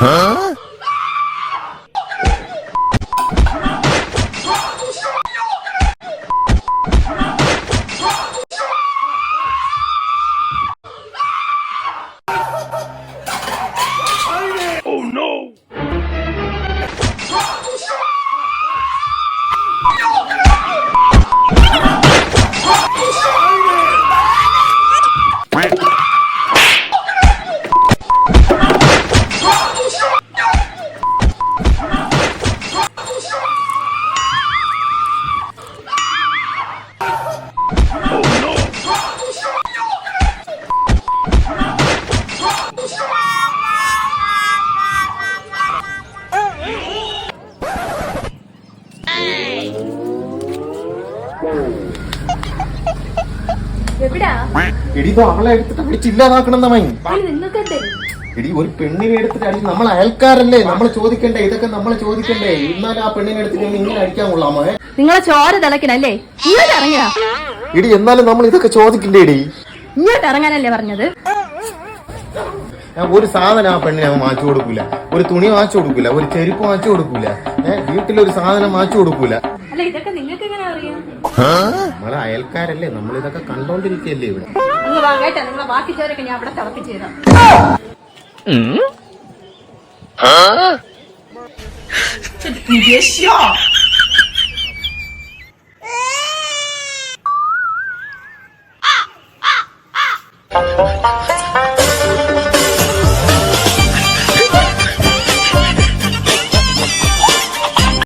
嗯、എടി ഇത് അവളെ എടുത്തിട്ട് നിങ്ങൾക്ക് എന്തേ എടി ഒരു പെണ്ണിനെ എടുത്തിട്ട് അടി നമ്മൾ അയൽക്കാരല്ലേ? നമ്മൾ ചോദിക്കണ്ടേ? ഇതൊക്കെ നമ്മൾ ചോദിക്കണ്ടേ? എന്നാലും ആ പെണ്ണിനെ എടുത്തിട്ട് ഇങ്ങനെ അടിക്കാൻ കൊള്ളാമോ നിങ്ങളെ ചോര തിളക്കണല്ലേ? എടി എന്നാലും നമ്മൾ ഇതൊക്കെ ചോദിക്കണ്ടേ എടി? ഇങ്ങോട്ട് ഇറങ്ങാനല്ലേ പറഞ്ഞത്? ഞാൻ ഒരു സാധനം ആ പെണ്ണിനെ അവൻ വാങ്ങിച്ചു കൊടുക്കൂല. ഒരു തുണി വാങ്ങിച്ചു കൊടുക്കൂല. ഒരു ചെരുപ്പ് വാങ്ങിച്ചു കൊടുക്കൂല. ഏഹ് വീട്ടിലൊരു സാധനം വാങ്ങിച്ചു കൊടുക്കൂല. അല്ല ഇതൊക്കെ നിങ്ങൾക്ക് എങ്ങനെ അറിയാം? നമ്മളെ അയൽക്കാരല്ലേ നമ്മൾ ഇതൊക്കെ കണ്ടോണ്ടിരിക്കല്ലേ ഇവിടെ. നിങ്ങൾ വാങ്ങട്ടെ നിങ്ങളെ ബാക്കി ചോരൊക്കെ ഞാൻ അവിടെ തിളപ്പിച്ച് തരാം. Oh,